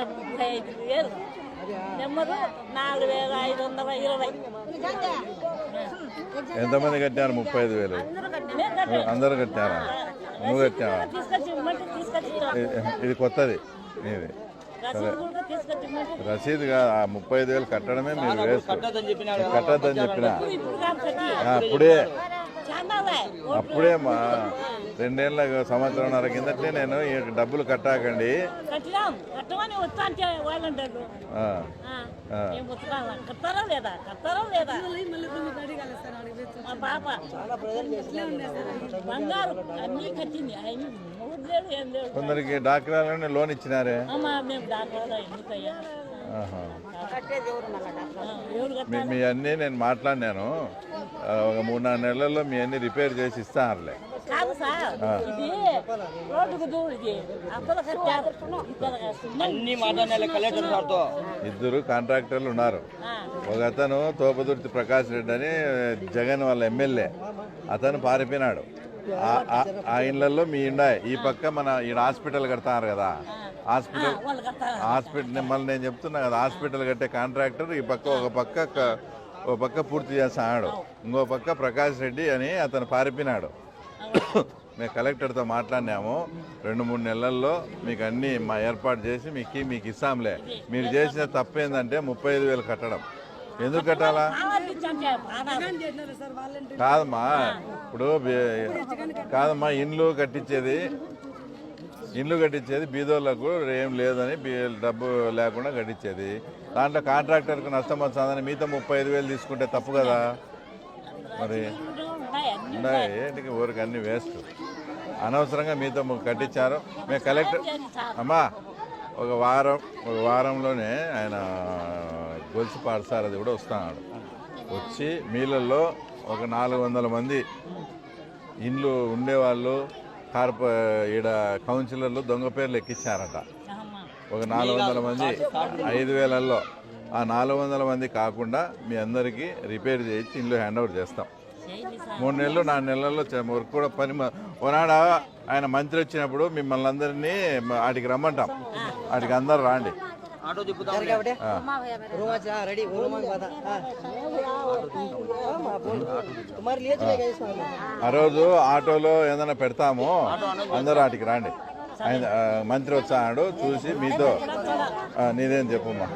ముప్పై ఐదు వేలు. నెంబరు నాలుగు వేల ఐదు వందల ఇరవై. ఎంతమంది కట్టారు ముప్పై ఐదు వేలు. అందరూ కట్టారా నువ్వు కట్టావా. ఇది- ఇది కొత్తది నీది రసీదు రసీదుగా ఆ ముప్పై ఐదు వేలు కట్టడమే మీరు వేస్ట్. కట్టొద్దని చెప్పిన. కాదు ఆ, అప్పుడే. చాలావే రెండేళ్ళ సంవత్సరంన్నర కిందటే నేను ఈ డబ్బులు కట్టాకండి. కొందరికి డాక్టర్లోనే లోన్ ఇచ్చినారే? మీ అన్నీ నేను మాట్లాడినాను. ఒక మూడు నాలుగు నెలల్లో మీ అన్ని రిపేర్ చేసి ఇస్తానులే. ఇది రోడ్డుకు ఇద్దరు కాంట్రాక్టర్లు ఉన్నారు. ఒక అతను తోపదుర్తి ప్రకాష్ రెడ్డి అని జగన్ వాళ్ళ ఎమ్మెల్యే. అతను పారిపోయినాడు. ఆ- ఇళ్ళలో మీ ఇండాయి ఈ పక్క మన ఈ హాస్పిటల్ కడతారు కదా. హాస్పిటల్ హాస్పిటల్ మళ్ళీ నేను చెప్తున్నా కదా హాస్పిటల్ కట్టే కాంట్రాక్టర్ ఈ పక్క ఒక పక్క ఒక పక్క పూర్తి చేస్తాడు. ఇంకో పక్క ప్రకాష్ రెడ్డి అని అతను పారిపోయినాడు. మేము కలెక్టర్తో మాట్లాడినాము. రెండు మూడు నెలల్లో మీకు అన్ని మా ఏర్పాటు చేసి మీకు మీకు ఇస్తాంలే. మీరు చేసిన తప్పు ఏంటంటే ముప్పై ఐదు వేలు కట్టడం. ఎందుకు కట్టాలా? కాదమ్మా ఇప్పుడు కాదమ్మా ఇండ్లు కట్టించేది ఇండ్లు కట్టించేది బీదోళ్ళకు ఏం లేదని డబ్బు లేకుండా కట్టించేది. దాంట్లో కాంట్రాక్టర్కు నష్టం వస్తుందని మిగతా ముప్పై ఐదు వేలు తీసుకుంటే తప్పు కదా? మరి ఉన్నాయి ఊరికి అన్ని వేస్ట్. అనవసరంగా మీతో కట్టించారు. మేము కలెక్టర్ అమ్మా ఒక వారం ఒక వారంలోనే ఆయన గొలుసు అది కూడా వస్తున్నాడు. వచ్చి మీళ్ళల్లో ఒక నాలుగు వందల మంది ఇండ్లు ఉండేవాళ్ళు కార్పొ ఈడ కౌన్సిలర్లు దొంగ పేర్లు ఎక్కించారట. ఒక నాలుగు వందల మంది ఐదు వేలల్లో. ఆ నాలుగు వందల మంది కాకుండా మీ అందరికీ రిపేర్ చేయించి ఇండ్లు హ్యాండ్ ఓవర్ చేస్తాం. మూడు నెలలు నాలుగు నెలల్లో వర్క్ కూడా పని ఒకనాడు ఆయన మంత్రి వచ్చినప్పుడు మిమ్మల్ని అందరినీ ఆడికి రమ్మంటాం. ఆడికి అందరు రాండి. ఆ. రోజు ఆటోలో ఏదైనా పెడతాము అందరూ ఆటికి రాండి. ఆయన మంత్రి వచ్చాడు చూసి మీతో నీదేం చెప్పమ్మా